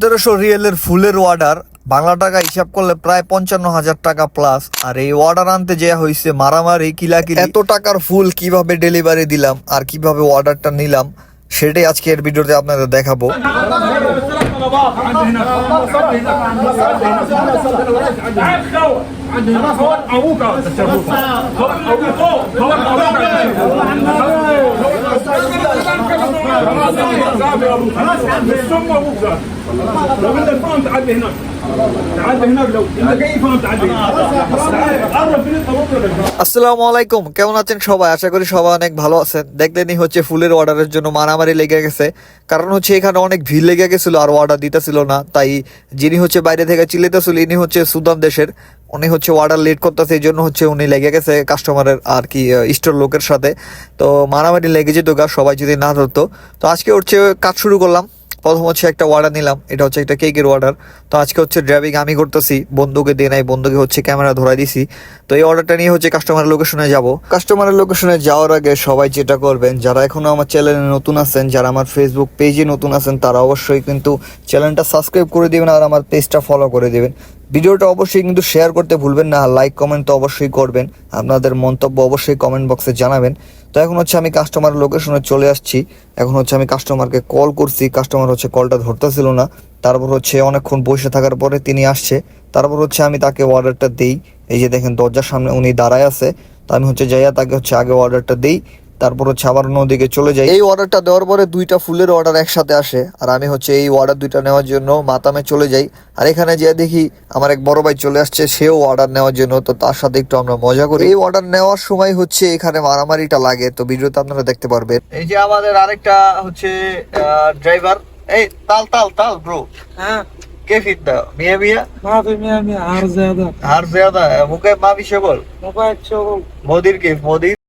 সতেরোশো রিয়েলের ফুলের অর্ডার বাংলা টাকা হিসাব করলে প্রায় পঞ্চান্ন হাজার টাকা প্লাস আর এই অর্ডার আনতে যে হয়েছে মারামারি কিলাকিলি এত টাকার ফুল কিভাবে ডেলিভারি দিলাম আর কিভাবে অর্ডারটা নিলাম সেটাই আজকে এর ভিডিওতে আপনাদের দেখাবো عندنا فوق ابوك فوق ابوك ثم ابوك لو انت فاهم تعدي هناك تعدي هناك لو انت كيف فاهم تعدي قرب من ابوك আসসালামু আলাইকুম কেমন আছেন সবাই আশা করি সবাই অনেক ভালো আছেন দেখলেনই হচ্ছে ফুলের অর্ডারের জন্য মারামারি লেগে গেছে কারণ হচ্ছে এখানে অনেক ভিড় লেগে গেছিল আর অর্ডার দিতেছিল না তাই যিনি হচ্ছে বাইরে থেকে চিল্লিতেছিল ইনি হচ্ছে সুদান দেশের উনি হচ্ছে অর্ডার লেট করতেছে এই জন্য হচ্ছে উনি লেগে গেছে কাস্টমারের আর কি স্টোর লোকের সাথে তো মারামারি লেগে যেত গা সবাই যদি না ধরতো তো আজকে হচ্ছে কাজ শুরু করলাম প্রথম হচ্ছে একটা অর্ডার নিলাম, এটা হচ্ছে একটা কেকের অর্ডার তো আজকে হচ্ছে ড্রাইভিং আমি করতেছি, বন্ধুকে দিয়ে নাই, বন্ধুকে হচ্ছে ক্যামেরা ধরাই দিছি। তো এই অর্ডারটা নিয়ে হচ্ছে কাস্টমারের লোকেশনে যাব। কাস্টমারের লোকেশনে যাওয়ার আগে সবাই যেটা করবেন, যারা এখনও আমার চ্যানেলে নতুন আছেন, যারা আমার ফেসবুক পেজে নতুন আছেন, তারা অবশ্যই কিন্তু চ্যানেলটা সাবস্ক্রাইব করে দেবেন আর আমার পেজটা ফলো করে দিবেন। ভিডিওটা অবশ্যই কিন্তু শেয়ার করতে ভুলবেন না লাইক কমেন্ট তো অবশ্যই করবেন। আপনাদের মন্তব্য অবশ্যই কমেন্ট বক্সে জানাবেন। তো এখন হচ্ছে আমি কাস্টমার লোকেশনে চলে আসছি। এখন হচ্ছে আমি কাস্টমারকে কল করছি। কাস্টমার হচ্ছে কলটা ধরতেছিল না। তারপর হচ্ছে অনেকক্ষণ বসে থাকার পরে তিনি আসছে। তারপর হচ্ছে আমি তাকে অর্ডারটা দিই। এই যে দেখেন দরজার সামনে উনি দাঁড়ায় আছে। তো আমি হচ্ছে যাইয়া তাকে হচ্ছে আগে অর্ডারটা দেই। তারপর হচ্ছে আবার নদীকে চলে যাই। এই অর্ডারটা দেওয়ার পরে দুইটা ফুলের অর্ডার একসাথে আসে আর আমি হচ্ছে এই অর্ডার দুইটা নেওয়ার জন্য মাতামে চলে যাই। আর এখানে যে দেখি আমার এক বড় ভাই চলে আসছে সেও অর্ডার নেওয়ার জন্য তো তার সাথে একটু আমরা মজা করি। এই অর্ডার নেওয়ার সময় হচ্ছে এখানে মারামারিটা লাগে তো ভিডিওতে আপনারা দেখতে পারবেন। এই যে আমাদের আরেকটা হচ্ছে ড্রাইভার এই তাল তাল তাল ব্রো হ্যাঁ। كيف انت؟ 100 100 ما في 100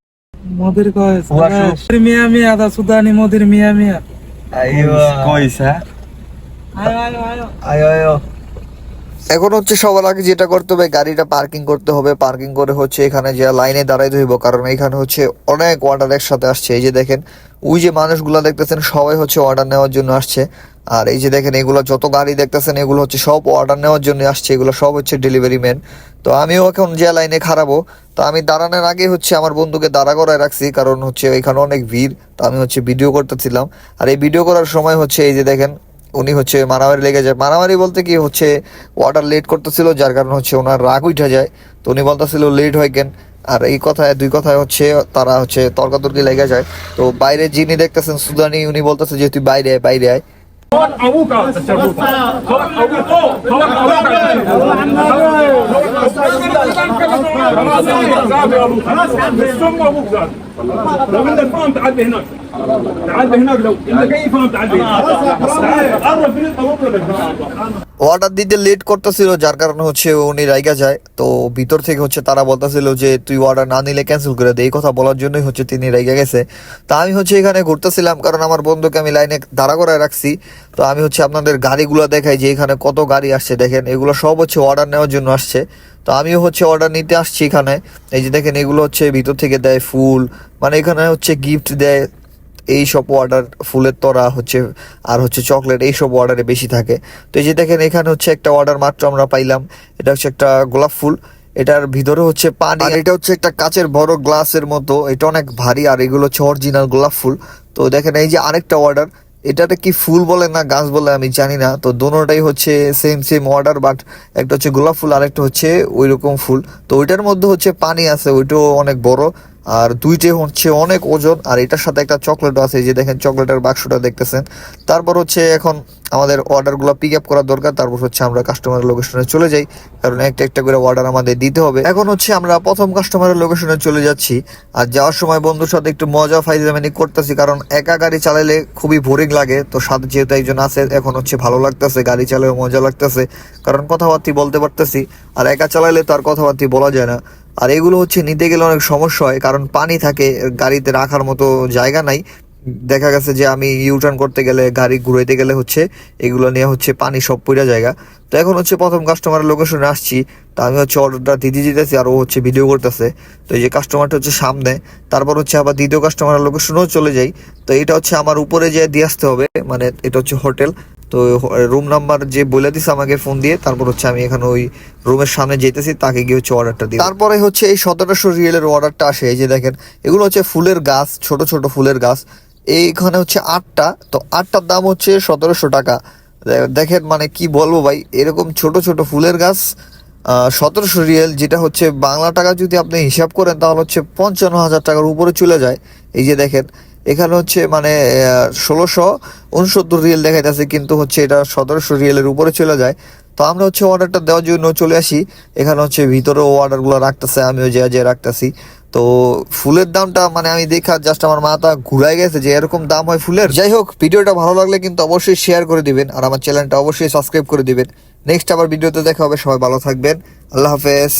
কয়েস হ্যাঁ, মিয়া মিয়া দা সুদানি মিয়া মিয়া। হ্যাঁ? এখন হচ্ছে সবার আগে যেটা করতে হবে গাড়িটা পার্কিং করতে হবে। পার্কিং করে হচ্ছে এখানে যে লাইনে দাঁড়াই ধরব কারণ এখানে হচ্ছে অনেক অর্ডার একসাথে আসছে। এই যে দেখেন ওই যে মানুষগুলা দেখতেছেন সবাই হচ্ছে অর্ডার নেওয়ার জন্য আসছে। আর এই যে দেখেন, এগুলো যত গাড়ি দেখতেছেন, এগুলো হচ্ছে সব অর্ডার নেওয়ার জন্য আসছে, এগুলো সব হচ্ছে ডেলিভারি ম্যান তো আমিও এখন যে লাইনে খারাপো তো আমি দাঁড়ানোর আগে হচ্ছে আমার বন্ধুকে দাঁড়া করায় রাখছি, কারণ হচ্ছে এখানে অনেক ভিড়, তো আমি হচ্ছে ভিডিও করতেছিলাম। আর এই ভিডিও করার সময় হচ্ছে এই যে দেখেন, উনি হচ্ছে মারামারি লেগে যায়। মারামারি বলতে কি হচ্ছে অর্ডার লেট করতেছিল, যার কারণে হচ্ছে ওনার রাগ উঠে যায়। তো উনি বলতেছিল লেট হয় কেন? আর এই কথায়, দুই কথায় হচ্ছে তারা হচ্ছে তর্কাতর্কি লেগে যায়। তো বাইরে যিনি দেখতেছেন, সুদানি, উনি বলতেছে যে, তুই বাইরে আয় বাইরে আয়। خبر أبوك الشربوط خبر أبوك خبر أبوك خلاص ثم أبوك زاد لو انك ما انت عاد هناك অর্ডার দিতে লেট করতেছিল, যার কারণে হচ্ছে উনি রাইগা যায়। তো ভিতর থেকে হচ্ছে তারা বলতেছিল যে, তুই অর্ডার না নিলে ক্যান্সেল করে দে। এই কথা বলার জন্যই হচ্ছে তিনি রাইগা গেছে। তা আমি হচ্ছে এখানে ঘুরতেছিলাম, কারণ আমার বন্ধুকে আমি লাইনে দাঁড়া করায় রাখছি। তো আমি হচ্ছে আপনাদের গাড়িগুলো দেখাই যে, এখানে কত গাড়ি আসছে দেখেন। এগুলো সব হচ্ছে অর্ডার নেওয়ার জন্য আসছে। তো আমিও হচ্ছে অর্ডার নিতে আসছি এখানে। এই যে দেখেন, এগুলো হচ্ছে ভিতর থেকে দেয় ফুল মানে এখানে হচ্ছে গিফট দেয়। এই সব অর্ডার ফুলের তোড়া হচ্ছে, আর হচ্ছে চকলেট এই সব অর্ডারে বেশি থাকে। তো এই যে দেখেন, এখানে হচ্ছে একটা অর্ডার মাত্র আমরা পাইলাম। এটা হচ্ছে একটা গোলাপ ফুল। এটার ভিতরে হচ্ছে পানি। এটা হচ্ছে একটা কাচের বড় গ্লাসের মতো। এটা অনেক ভারী আর এগুলো হচ্ছে অরিজিনাল গোলাপ ফুল। তো দেখেন, এই যে আরেকটা অর্ডার এটাতে কি ফুল বলে না গাছ বলে আমি জানি না। তো দোনোটাই হচ্ছে সেম সেম অর্ডার বাট একটা হচ্ছে গোলাপ ফুল আর একটা হচ্ছে ওই রকম ফুল। তো ওইটার মধ্যে হচ্ছে পানি আছে, ওইটাও অনেক বড়। আর দুইটাই হচ্ছে অনেক ওজন, আর এটার সাথে একটা চকলেট আছে যে দেখেন চকলেটের বাক্সটা দেখতেছেন। তারপর হচ্ছে এখন আমাদের অর্ডারগুলো পিক আপ করা দরকার, তারপর হচ্ছে আমরা কাস্টমারের লোকেশনে চলে যাই, কারণ একটা একটা করে অর্ডার আমাদের দিতে হবে। এখন হচ্ছে আমরা প্রথম কাস্টমারের লোকেশনে চলে যাচ্ছি, আর যাওয়ার সময় বন্ধুর সাথে একটু মজা ফাইজামানি করতেছি, কারণ একা গাড়ি চালাইলে খুবই বোরিং লাগে। তো সাথে যেহেতু একজন আছে, এখন হচ্ছে ভালো লাগতেছে, গাড়ি চালালেও মজা লাগতেছে, কারণ কথাবার্তি বলতে পারতেছি, আর একা চালাইলে তো আর কথাবার্তি বলা যায় না। আর এগুলো হচ্ছে নিতে গেলে অনেক সমস্যা হয়, কারণ পানি থাকে, গাড়িতে রাখার মতো জায়গা নাই। দেখা গেছে যে আমি ইউটার্ন করতে গেলে, গাড়ি ঘুরাইতে গেলে হচ্ছে এগুলো নিয়ে হচ্ছে পানি সব পুরা জায়গা। তো এখন হচ্ছে প্রথম কাস্টমারের লোকেশনে আসছি, তা আমি হচ্ছে অর্ডারটা দিতে যেতেছি আর ও হচ্ছে ভিডিও করতেছে। তো এই যে কাস্টমারটা হচ্ছে সামনে, তারপর হচ্ছে আবার দ্বিতীয় কাস্টমারের লোকেশনেও চলে যাই। তো এটা হচ্ছে আমার উপরে যে দিয়ে আসতে হবে মানে এটা হচ্ছে হোটেল তো রুম নাম্বার যে বলে দিছে আমাকে ফোন দিয়ে, তারপর হচ্ছে আমি এখানে ওই রুমের সামনে যেতেছি, তাকে গিয়ে হচ্ছে অর্ডারটা দিই তারপরে হচ্ছে এই সতেরোশো রিয়েলের অর্ডারটা আসে, এই যে দেখেন, এগুলো হচ্ছে ফুলের গাছ, ছোট ছোট ফুলের গাছ। এইখানে হচ্ছে আটটা, তো আটটার দাম হচ্ছে সতেরোশো টাকা। দেখেন মানে কি বলব ভাই, এরকম ছোট ছোট ফুলের গাছ সতেরোশো রিয়েল যেটা হচ্ছে বাংলা টাকা যদি আপনি হিসাব করেন, তাহলে হচ্ছে পঞ্চান্ন হাজার টাকার উপরে চলে যায়। এই যে দেখেন এখানে হচ্ছে মানে ষোলোশো উনসত্তর রিয়েল দেখাইতেছে, কিন্তু হচ্ছে এটা সতেরোশো রিয়েলের উপরে চলে যায়। তো আমরা হচ্ছে অর্ডারটা দেওয়ার জন্য চলে আসি। এখানে হচ্ছে ভিতরেও অর্ডারগুলো রাখতেছে, আমিও যে যে রাখতেছি। তো ফুলের দামটা মানে আমি দেখা জাস্ট আমার মাথা ঘুরাই গেছে যে এরকম দাম হয় ফুলের। যাই হোক, ভিডিওটা ভালো লাগলে কিন্তু অবশ্যই শেয়ার করে দিবেন, আর আমার চ্যানেলটা অবশ্যই সাবস্ক্রাইব করে দিবেন। নেক্সট আবার ভিডিওতে দেখা হবে, সবাই ভালো থাকবেন। আল্লাহ হাফেজ।